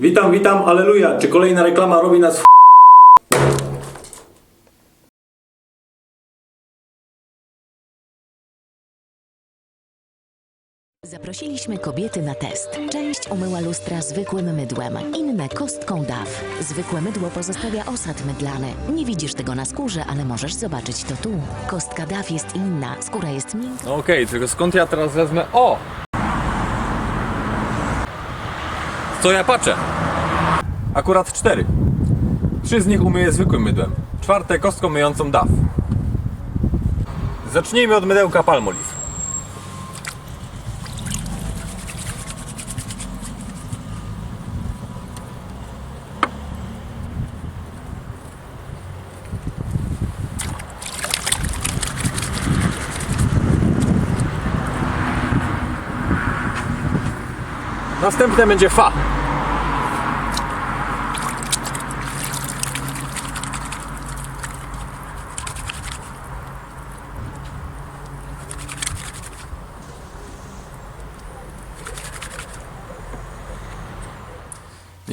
Witam, witam, aleluja. Czy kolejna reklama robi nas w Zaprosiliśmy kobiety na test. Część umyła lustra zwykłym mydłem, inne kostką DAW. Zwykłe mydło pozostawia osad mydlany. Nie widzisz tego na skórze, ale możesz zobaczyć to tu. Kostka DAW jest inna, skóra jest miękka. No okej, tylko skąd ja teraz wezmę... O! Co ja patrzę? Akurat cztery. Trzy z nich umyję zwykłym mydłem. Czwarte kostką myjącą DAW. Zacznijmy od mydełka Palmolive. Następne będzie fa.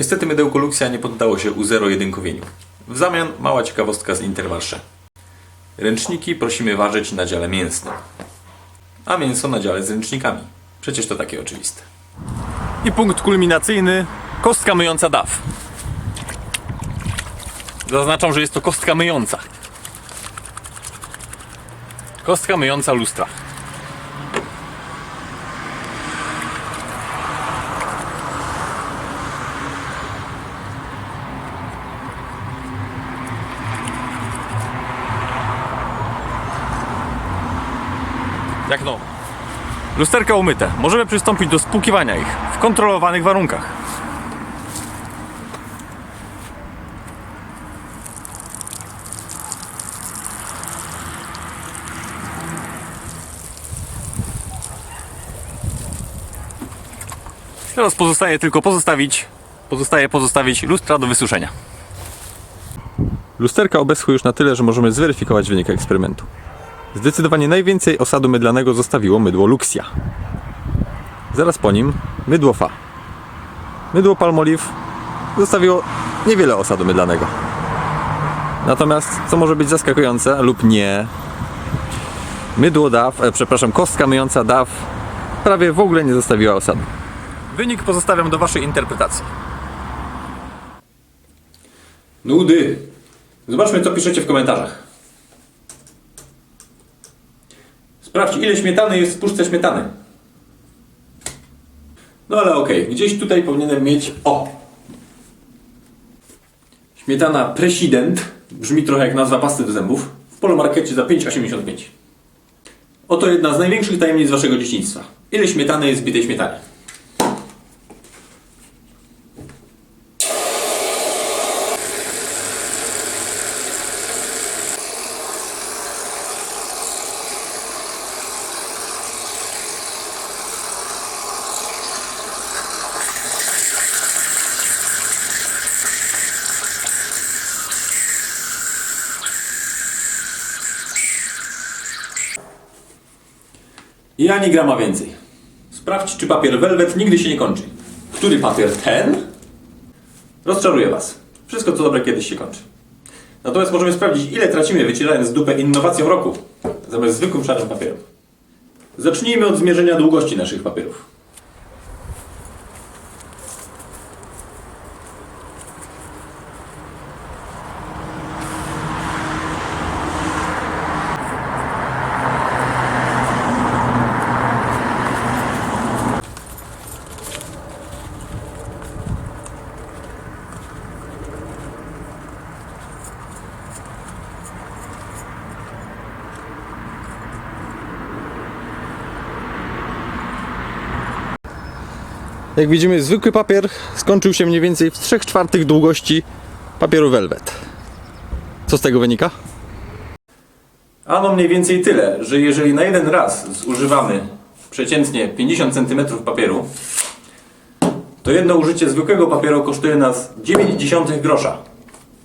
Niestety mydełko Luxia nie poddało się uzero-jedynkowieniu. W zamian mała ciekawostka z Intermarché. Ręczniki prosimy ważyć na dziale mięsnym, a mięso na dziale z ręcznikami. Przecież to takie oczywiste. I punkt kulminacyjny. Kostka myjąca DAW. Zaznaczam, że jest to kostka myjąca. Kostka myjąca lustra. Jak no? Lusterka umyte. Możemy przystąpić do spłukiwania ich w kontrolowanych warunkach. Teraz pozostaje tylko pozostawić, pozostaje pozostawić lustra do wysuszenia. Lusterka obeschły już na tyle, że możemy zweryfikować wynik eksperymentu. Zdecydowanie najwięcej osadu mydlanego zostawiło mydło Luxia. Zaraz po nim mydło Fa. Mydło Palmolive zostawiło niewiele osadu mydlanego. Natomiast, co może być zaskakujące lub nie, mydło DAW, e, przepraszam, kostka myjąca DAW prawie w ogóle nie zostawiła osadu. Wynik pozostawiam do Waszej interpretacji. Nudy! Zobaczmy, co piszecie w komentarzach. Sprawdź, ile śmietany jest w puszce śmietany. No ale okej, gdzieś tutaj powinienem mieć... O! Śmietana President. Brzmi trochę jak nazwa pasty do zębów. W Polomarkecie za 5,85. Oto jedna z największych tajemnic Waszego dzieciństwa. Ile śmietany jest w bitej śmietanie? I ani grama więcej. Sprawdź, czy papier velvet nigdy się nie kończy. Który papier? Ten? Rozczaruję Was. Wszystko co dobre kiedyś się kończy. Natomiast możemy sprawdzić, ile tracimy wycierając dupę innowacją roku zamiast zwykłym szarym papierem. Zacznijmy od zmierzenia długości naszych papierów. Jak widzimy, zwykły papier skończył się mniej więcej w 3 czwartych długości papieru velvet. Co z tego wynika? Ano mniej więcej tyle, że jeżeli na jeden raz zużywamy przeciętnie 50 cm papieru, to jedno użycie zwykłego papieru kosztuje nas 0,9 grosza,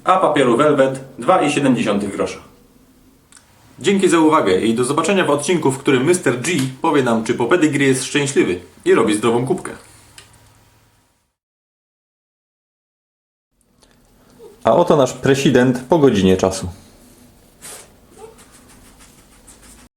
a papieru Velvet 2,7 grosza. Dzięki za uwagę i do zobaczenia w odcinku, w którym Mr. G powie nam, czy po pedigree jest szczęśliwy i robi zdrową kubkę. A oto nasz prezydent po godzinie czasu.